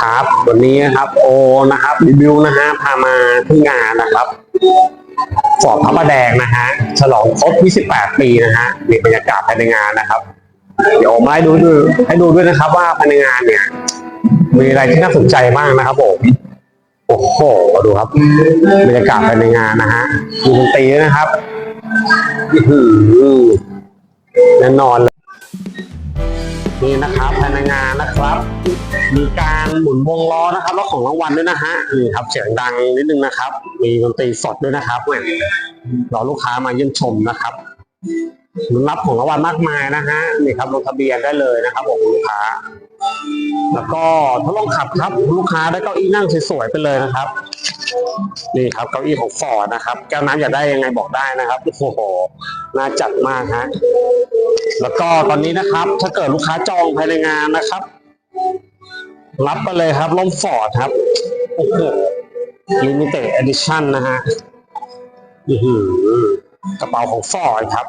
ครับ วันนี้นะครับโอนะครับรีวิวนะฮะพามาที่งานนะครับฟอร์ดพระประแดงนะฮะฉลองครบ 28 ปีนะฮะมีบรรยากาศภายในงานนะครับ เดี๋ยวมาให้ดูดูให้ดูด้วยนะครับ ว่าภายในงานเนี่ย มีอะไรที่น่าสนใจบ้างนะครับผมโอ้โหดูครับบรรยากาศภายในงานนะฮะมีดนตรีด้วนะครับอื้อหือแน่นอนเลย นี่นะครับภายในงานนะครับ มีการหมุนวงล้อนะครับแล้วของรางวัลด้วยนะฮะนี่ครับเสียงดังนิดนึงนะครับ มีดนตรีสดด้วยนะครับเนี่ยรอลูกค้ามาเยี่ยมชมนะครับรับของรางวัลมากมายนะฮะนี่ครับลงทะเบียนได้เลยนะครับผมลูกค้า แล้วก็ทดลองขับครับลูกค้าได้เก้าอี้นั่งสวยๆไปเลยนะครับนี่ครับเก้าอี้ของฟอร์ดนะครับ แก้วน้ำอยากได้ยังไงบอกได้นะครับโอ้โห น่าจัดมากฮะแล้วก็ตอนนี้นะครับ ถ้าเกิดลูกค้าจองภายในงานนะครับ รับไปเลยครับล่มฟอร์ดครับโอ้โหลิมิเต็ดเอดิชั่นนะฮะอือหือกระเป๋าของฟอร์ดครับ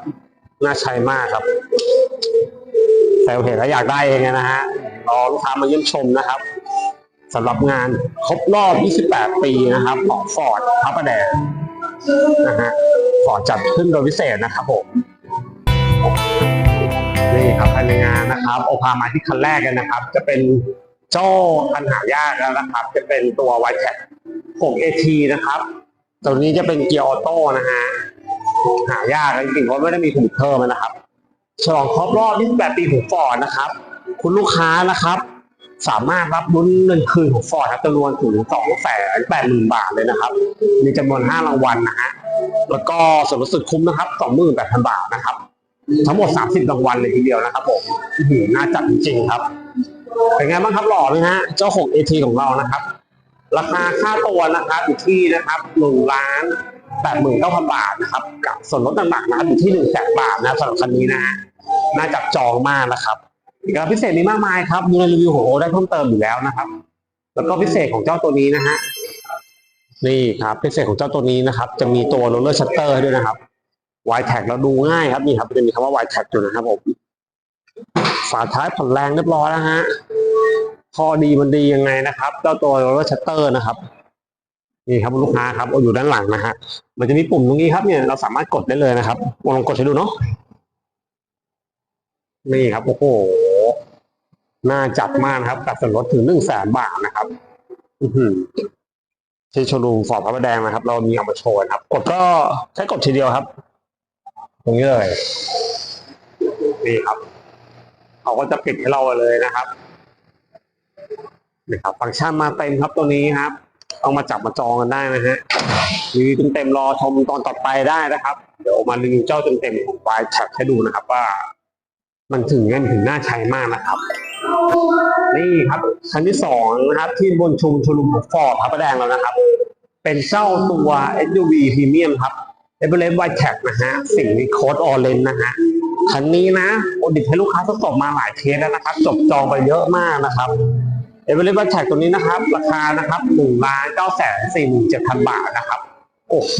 น่าใช้มากครับ แต่เห็นแล้วอยากได้เองนะฮะรอลูกค้ามาเยี่ยมชมนะครับสำหรับงานครบรอบ 28 ปีนะครับของฟอร์ดพระประแดง นะฮะฟอจัดขึ้นโดยพิเศษนะครับผมนี่ครับภายในงานนะครับโอพามาที่คันแรกกันนะครับ จะเป็นเจ้าคันหายากแล้วนะครับ จะเป็นตัว y t e c 6 AT นะครับ ตัวนี้จะเป็นเกียร์ออโต้นะฮะหายากจริงๆเพราะไม่ได้มีผลิตเพิ่มนะครับฉลองครบรอบ28ปีของฟอร์ดนะครับ คุณลูกค้านะครับ สามารถรับลุ้นเงินคืนของฟอร์ดครับจำนวนถึง2แสน8หมื่นบาทเลยนะครับ มีจำนวน5รางวัลนะฮะแล้วก็ส่วนลดสุดคุ้มนะครับ28,000บาทนะครับ ทั้งหมด30รางวัลเลยทีเดียวนะครับผมน่าจัดจริงๆครับเป็นไงบ้างครับหล่อไหมฮะเจ้า6 AT ของเรานะครับ ราคาค่าตัวนะครับอยู่ที่นะครับ1ล้าน89,000บาทนะครับกับส่วนลดต่างๆนะครับอยู่ที่1 0 0 0 0บาทนะสำหรับคันนี้นะฮะน่าจับจองมากนะครับ อีกแล้วพิเศษมีมากมายครับดูในรีวิวของโอได้เพิ่มเติมอยู่แล้วนะครับ แล้วก็พิเศษของเจ้าตัวนี้นะฮะนี่ครับพิเศษของเจ้าตัวนี้นะครับ จะมีตัวโรลเลอร์ชัตเตอร์ให้ด้วยนะครับวายแท็กเราดูง่ายครับนี่ครับจะมีคำว่าวายแท็กอยู่นะครับผมฝาท้ายผ่อนแรงเรียบร้อยแล้วฮะพอดีมันดียังไงนะครับเจ้าตัวโรลเลอร์ชัตเตอร์นะครับนี่ครับลูกค้าครับอยู่ด้านหลังนะฮะมันจะมีปุ่มตรงนี้ครับเนี่ยเราสามารถกดได้เลยนะครับลองกดให้ดูเนาะนี่ครับโอ้โห น่าจัดมากนะครับกับส่วนลดถึงหนึ่งแสนบาทนะครับที่โชว์รูมฟอร์ดพระประแดงนะครับ เรามีเอามาโชว์นะครับ กดก็แค่กดทีเดียวครับ ตรงนี้เลยนี่ครับเขาก็จะปิดให้เราเลยนะครับนี่ครับ ฟังก์ชันมาเต็มครับตัวนี้ครับ เอามาจับมาจองกันได้นะฮะรีวิวเต็มๆรอชมตอนต่อไปได้นะครับ เดี๋ยวมารีวิวเจ้าเต็มๆของ y t a g ให้ดูนะครับ ว่า มันถึงเงินถึงน่าใช้มากนะครับ นี่ครับคันที่สองนะครับที่บนชุมชลุมฟอร์ดพระประแดงแล้วนะครับ เป็นเจ้าตัว SUV Premium ครับเอเวอเรสต์ไวท์แท็กนะฮะสิ่งนี้โค้ดออเรนนะฮะคันนี้นะโอดิตให้ลูกค้าทดสอบมาหลายเคสแล้วนะครับ จบจองไปเยอะมากนะครับเอเวอเรสต์ไวท์แท็กตัวนี้นะครับ ราคานะครับหนึ่งล้านเก้าแสนสี่หมื่นเจ็ดพันบาทนะครับ โอ้โห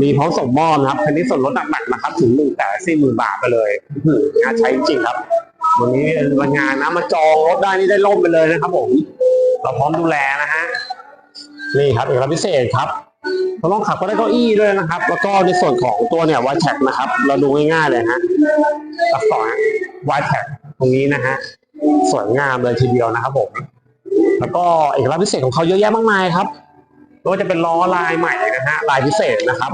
มีพร้อมส่งมอบนะครับคันนี้ส่วนลดหนักๆนะครับ ถึงหนึ่งแสนสี่หมื่นบาทไปเลยอื้อหืองานใช้จริงครับ วันนี้วันงานนะมาจองรถได้นี่ได้ล่มไปเลยนะครับผม เราพร้อมดูแลนะฮะนี่ครับเอกลักษณ์พิเศษครับเราลองขับก็ได้เก้าอี้ด้วยนะครับ แล้วก็ในส่วนของตัวเนี่ยวายแท็กนะครับ เราดูง่ายๆเลยฮะตักต่อวายแท็กตรงนี้นะฮะสวยงามเลยทีเดียวนะครับผม แล้วก็เอกลักษณ์พิเศษของเขาเยอะแยะมากมายครับไม่ว่าจะเป็นล้อลายใหม่นะฮะลายพิเศษนะครับ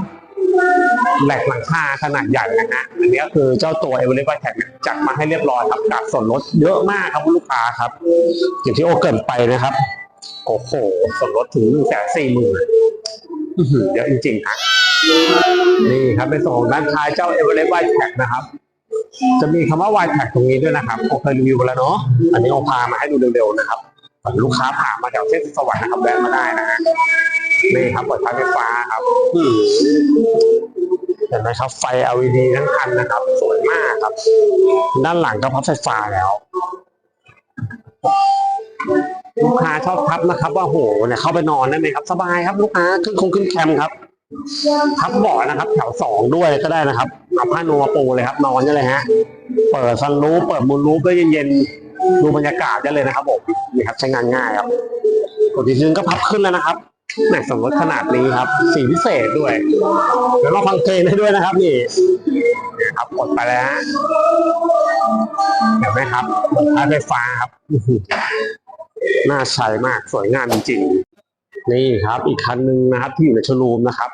แหลกหลังคาขนาดใหญ่นะฮะอันนี้ก็คือเจ้าตัวเอเวอเรสต์วายแท็กจัดมาให้เรียบร้อยครับกับส่วนลดเยอะมากครับลูกค้าครับ อย่างที่โอเกินไปนะครับ โอ้โหส่วนลดถึงหนึ่งแสนสี่หมื่นเยอะจริงๆครับนี่ครับในส่วนของด้านท้ายเจ้าเอเวอเรสต์ไวท์แท็กนะครับ จะมีคำว่า y t a g ตรงนี้ด้วยนะครับผมเครีวิวไปแล้วเนาะอันนี้เอาพามาให้ดูเร็วๆนะครับ ลูกค้าผ่านมาแถวเทศสวรรค์นะครับแวะมาได้นะฮะนี่ครับเปิดไฟฟ้าครับอืมเห็นไหมครับ ไฟ LED ทั้งคันนะครับ สวยมากครับ ด้านหลังก็พับไฟฟ้าแล้วลูกค้าชอบพับนะครับว่าโหเนี่ยเข้าไปนอนได้ไหมครับ สบายครับ ลูกค้าขึ้นคงขึ้นแคมป์ครับพับเบาะนะครับ แถวสองด้วยก็ได้นะครับเอาผ้านูมาปูเลยครับ นอนได้เลยฮะ เปิดซันรูฟเปิดมูลรูฟได้เย็นๆดูบรรยากาศได้เลยนะครับผม นี่ครับใช้งานง่ายครับกดทีนึงก็พับขึ้นแล้วนะครับแหม่สมรสขนาดนี้ครับ สีพิเศษด้วยแล้วเราฟังเพลงได้ด้วยนะครับ นี่นครับกดไปแล้วฮะเห็นไหมครับท้ายไฟฟ้าครับน่าใช้มากสวยงามจริงๆนี่ครับ อีกคันหนึ่งนะครับ ที่อยู่ในชว์รูมนะครับ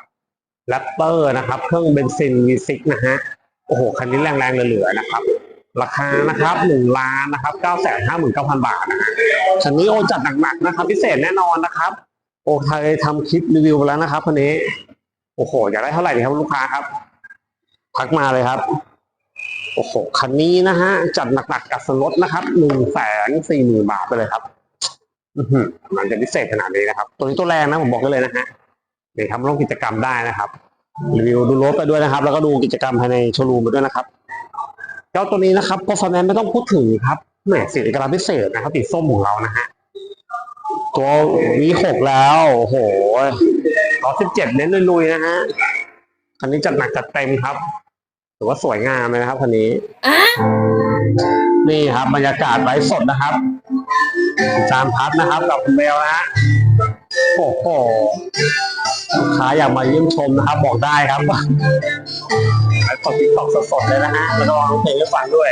แรปเปอร์นะครับ เครื่องเบนซิน V6 นะฮะโอ้โหคันนี้แรงๆเหลือๆนะครับ ราคานะครับหนึ่งล้านนะครับเก้าแสนห้าหมื่นเก้าพันบาทนะฮะคันนี้โอจัดหนักๆนะครับ พิเศษแน่นอนนะครับ โอเคยทำคลิปรีวิวไปแล้วนะครับคันนี้ โอ้โห อยากได้เท่าไหร่ดีครับลูกค้าครับ ทักมาเลยครับ โอ้โห คันนี้นะฮะ จัดหนักๆกับสลดนะครับหนึ่งแสนสี่หมื่นบาทไปเลยครับอือหือมันจะพิเศษขนาดนี้นะครับ ตัวนี้ตัวแรงนะผมบอกได้เลยนะฮะเนี่ครับร่วมกิจกรรมได้นะครับ รีวิวดูรถไปด้วยนะครับ แล้วก็ดูกิจกรรมภายในโชว์รูมไปด้วยนะครับ จ้าตัวนี้นะครับ performance ไม่ต้องพูดถึงครับแหมสีเอกลักษณ์พิเศษนะครับสีส้มของเรานะฮะตัว V6 แล้วโอ้โหล้อ17เน้นลุยๆนะฮะคันนี้จัดหนักจัดเต็มครับถือว่าสวยงามเลยนะครับคันนี้นี่ครับบรรยากาศไลฟ์สดนะครับจามพัดนะครับ กับคุณเบลนะฮะโอ้โหลูกค้าอยากมาเยี่ยมชมนะครับ บอกได้ครับ ไลฟ์สดติ๊กต็อกสดๆเลยนะฮะแล้วก็ร้องเพลงให้ฟังด้วย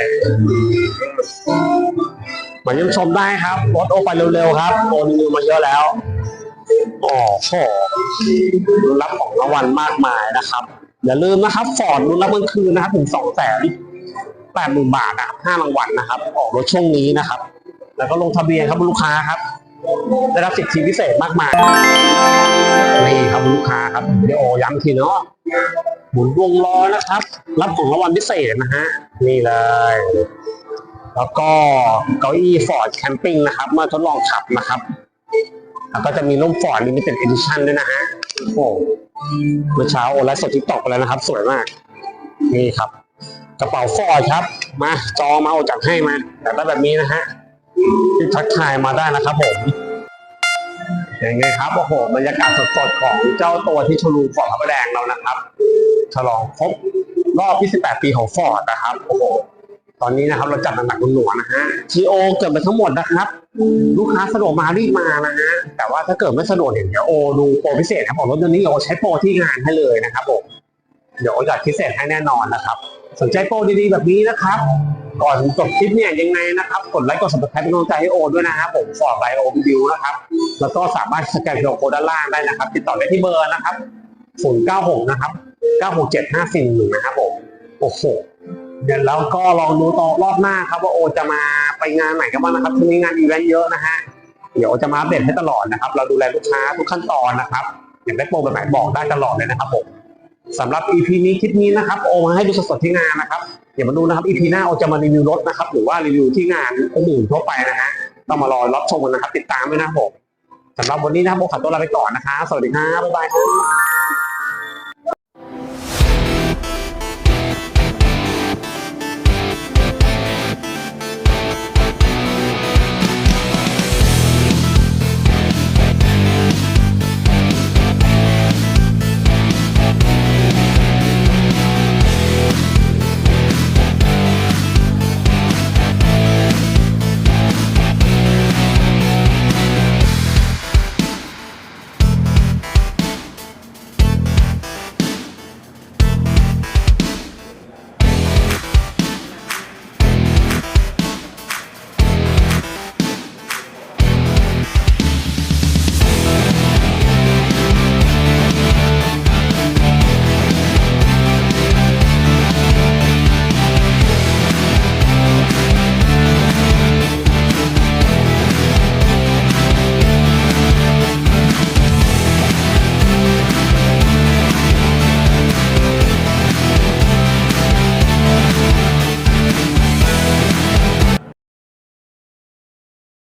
มาเยี่ยมชมได้ครับรถโอไปเร็วๆครับโอนนิวมาเยอะแล้วโอ้โหรับของรางวัลมากมายนะครับ อย่าลืมนะครับฟอร์ดรุ่นรับกลางคืนนะครับถึงสองแสนแปดหมื่นบาทนะครับห้ารางวัลนะครับ ออกรถช่วงนี้นะครับ แล้วก็ลงทะเบียนครับลูกค้าครับได้รับสิทธิพิเศษมากมายนี่ครับลูกค้าครับวิดีโอย้ำทีเนาะ หมุนวงล้อนะครับ รับของรางวัลพิเศษนะฮะนี่เลย แล้วก็เก้าอี้ฟอร์ดแคมปิ้งนะครับมาทดลองขับนะครับแล้วก็จะมีร่มฟอร์ดลิมิเต็ดเอดิชั่นด้วยนะฮะโอ้เมื่อเช้าโอไลฟ์สดทิกตอกไปแล้วนะครับ สวยมาก นี่ครับ กระเป๋าฟอร์ดครับ มาจองมาเอาจากให้มาแต่ได้แบบนี้นะฮะที่ทักทายมาได้นะครับผมอย่างไงครับโอ้โหบรรยากาศสดๆของเจ้าตัวที่ชว์รูฟอร์ดพระแดงเรานะครับ ฉลองครบรอบ 28 ปีของฟอร์ดนะครับโอ้โหตอนนี้นะครับเราจัดหนักๆหน่วงนะฮะทีโอเกิดไปทั้งหมดนะครับ ลูกค้าสะดวกมารีบมานะฮะแต่ว่าถ้าเกิดไม่สะดวกเนี่ยเดี๋ยวโอดูโปรพิเศษครับผมรถตัวนี้โอใช้โปรที่งานให้เลยนะครับผมเดี๋ยวโอจัดพิเศษให้แน่นอนนะครับ สนใจโปรดีๆแบบนี้นะครับ ก่อนจบคลิปเนี่ยยังไงนะครับกดไลค์กด subscribe เป็นกำลังใจให้โอด้วยนะครับผมฟอร์ดไบโอวิวนะครับแล้วก็สามารถสแกนโลโก้ด้านล่างได้นะครับ ติดต่อได้ที่เบอร์นะครับ096นะครับ 967 541นะครับผมโอ้โหเดี๋ยวแล้วก็ลองดูต่อรอบหน้าครับว่าโอจะมาไปงานไหนกันบ้างนะครับช่วงนี้งานอีเวนต์เยอะนะฮะเดี๋ยวโอจะมาอัปเดตให้ตลอดนะครับ เราดูแลลูกค้าทุกขั้นตอนนะครับอยากได้โปรแบบไหนบอกได้ตลอดเลยนะครับผมสำหรับ EP นี้คลิปนี้นะครับโอมาให้ดูสดๆที่งานนะครับเดี๋ยวมาดูนะครับ EP หน้าโอจะมารีวิวรถนะครับหรือว่ารีวิวที่งานอื่นทั่วไปนะฮะต้องมารอรับชมกันนะครับ ติดตามด้วยนะครับผมสำหรับวันนี้นะครับโอขอตัวลาไปก่อนนะคะสวัสดีครับบ๊ายบายครับ